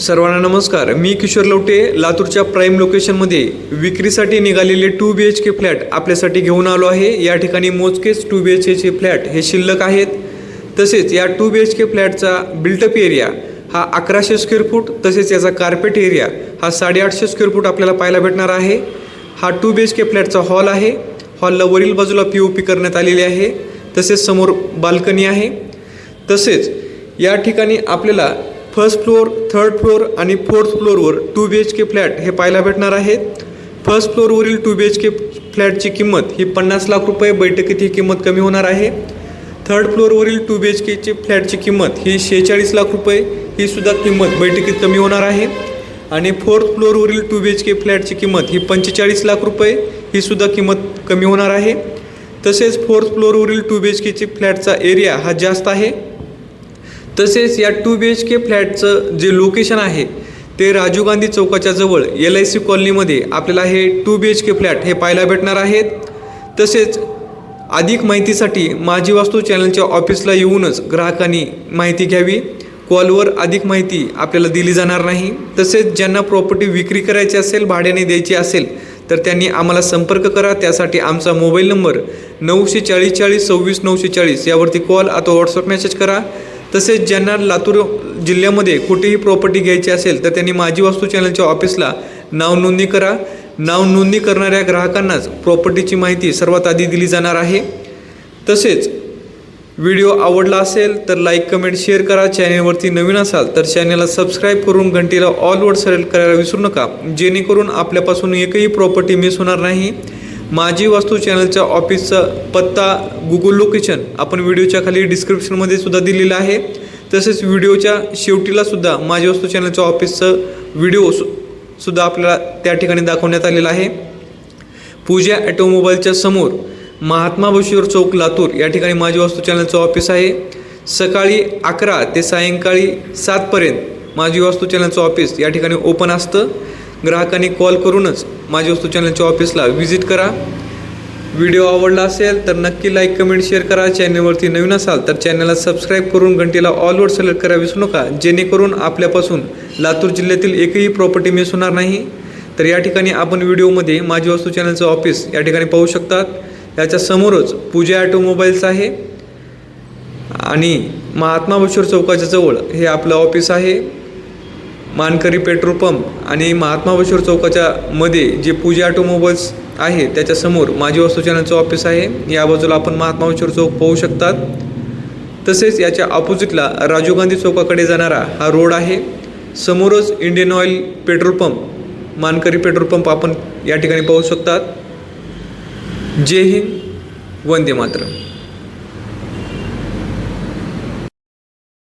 सर्वांना नमस्कार. मी किशोर लवटे लातूरच्या प्राईम लोकेशनमध्ये विक्रीसाठी निघालेले two B H K flat आपल्यासाठी घेऊन आलो आहे. या ठिकाणी मोजकेच टू बी एच केचे फ्लॅट हे शिल्लक आहेत. तसेच या टू बी एच के फ्लॅटचा बिल्टअप एरिया हा अकराशे स्क्वेअर फूट तसेच याचा कार्पेट एरिया हा साडेआठशे स्क्वेअर फूट आपल्याला पाहायला भेटणार आहे. हा टू बी एच के फ्लॅटचा हॉल आहे. हॉलला वरील बाजूला पी ओ पी करण्यात आलेली आहे. तसेच समोर बाल्कनी आहे. तसेच या ठिकाणी आपल्याला फर्स्ट फ्लोअर थर्ड फ्लोअर आणि fourth फ्लोअरवर two B H K flat हे पाहायला भेटणार आहेत. फर्स्ट फ्लोअरवरील टू बी एच के फ्लॅटची किंमत ही पन्नास लाख रुपये बैठकीत ही किंमत कमी होणार आहे. थर्ड फ्लोअरवरील टू बी एच केची फ्लॅटची किंमत ही शेहेचाळीस लाख रुपये ही सुद्धा किंमत बैठकीत कमी होणार आहे. आणि फोर्थ फ्लोअरवरील टू बी एच के फ्लॅटची किंमत ही पंचेचाळीस लाख रुपये ही सुद्धा किंमत कमी होणार आहे. तसेच फोर्थ फ्लोअरवरील टू बी एच केची फ्लॅटचा एरिया हा जास्त आहे. तसेच या टू बी एच के फ्लॅटचं जे लोकेशन आहे ते राजीव गांधी चौकाच्या जवळ एल आय सी कॉलनीमध्ये आपल्याला हे two B H K flat हे पाहायला भेटणार आहेत. तसेच अधिक माहितीसाठी माझी वास्तू चॅनलच्या ऑफिसला येऊनच ग्राहकांनी माहिती घ्यावी. कॉलवर अधिक माहिती आपल्याला दिली जाणार नाही. तसेच ज्यांना प्रॉपर्टी विक्री करायची असेल भाड्याने द्यायची असेल तर त्यांनी आम्हाला संपर्क करा. त्यासाठी आमचा मोबाईल नंबर नऊशे चाळीस चाळीस सव्वीस नऊशे चाळीस यावरती कॉल अथवा व्हॉट्सअप मेसेज करा. तसेच ज्यांना लातूर जिल्ह्यामध्ये कुठेही प्रॉपर्टी घ्यायची असेल तर त्यांनी माझी वास्तू चॅनलच्या ऑफिसला नाव नोंदणी करा. नाव नोंदणी करणाऱ्या ग्राहकांनाच प्रॉपर्टीची माहिती सर्वात आधी दिली जाणार आहे. तसेच व्हिडिओ आवडला असेल तर लाईक कमेंट शेअर करा. चॅनेलवरती नवीन असाल तर चॅनेलला सबस्क्राईब करून घंटीला ऑलवर सरेल करायला विसरू नका. जेणेकरून आपल्यापासून एकही प्रॉपर्टी मिस होणार नाही. माझी वास्तू चॅनलच्या ऑफिसचा पत्ता गुगल लोकेशन आपण व्हिडिओच्या खाली डिस्क्रिप्शनमध्ये सुद्धा दिलेलं आहे. तसेच व्हिडिओच्या शेवटीला सुद्धा माझी वास्तू चॅनलच्या ऑफिसचं व्हिडिओ सु सुद्धा आपल्याला त्या ठिकाणी दाखवण्यात आलेला आहे. पूजा ॲटोमोबाईलच्या समोर महात्मा बशीवर चौक लातूर या ठिकाणी माझी वास्तू चॅनलचं ऑफिस आहे. सकाळी अकरा ते सायंकाळी सातपर्यंत माझी वास्तू चॅनलचं ऑफिस या ठिकाणी ओपन असतं. ग्राहकांनी कॉल करूनच माझ्या वस्तू चॅनलच्या ऑफिसला व्हिजिट करा. व्हिडिओ आवडला असेल तर नक्की लाईक कमेंट शेअर करा. चॅनलवरती नवीन असाल तर चॅनलला सबस्क्राईब करून घंटीला ऑलवर सिलेक्ट करा. विसरू नका. जेणेकरून आपल्यापासून लातूर जिल्ह्यातील एकही प्रॉपर्टी मिस होणार नाही. तर या ठिकाणी आपण व्हिडिओमध्ये माझी वस्तू चॅनलचं ऑफिस या ठिकाणी पाहू शकतात. याच्या समोरच पूजा ॲटोमोबाईल्स आहे. आणि महात्मा बशोर चौकाच्या जवळ हे आपलं ऑफिस आहे. मानकरी पेट्रोल पंप आणि महात्मा बशोर चौकाच्या मध्ये जे पूजा ऑटोमोबाईल्स आहे त्याच्यासमोर माझी वस्तू चॅनलचं ऑफिस आहे. या बाजूला आपण महात्मा बशोर चौक पाहू शकतात. तसेच याच्या ऑपोजिटला राजीव गांधी चौकाकडे जाणारा हा रोड आहे. समोरच Indian Oil petrol pump Mankari petrol pump आपण या ठिकाणी पाहू शकतात. जय हिंद वंदे मातरम.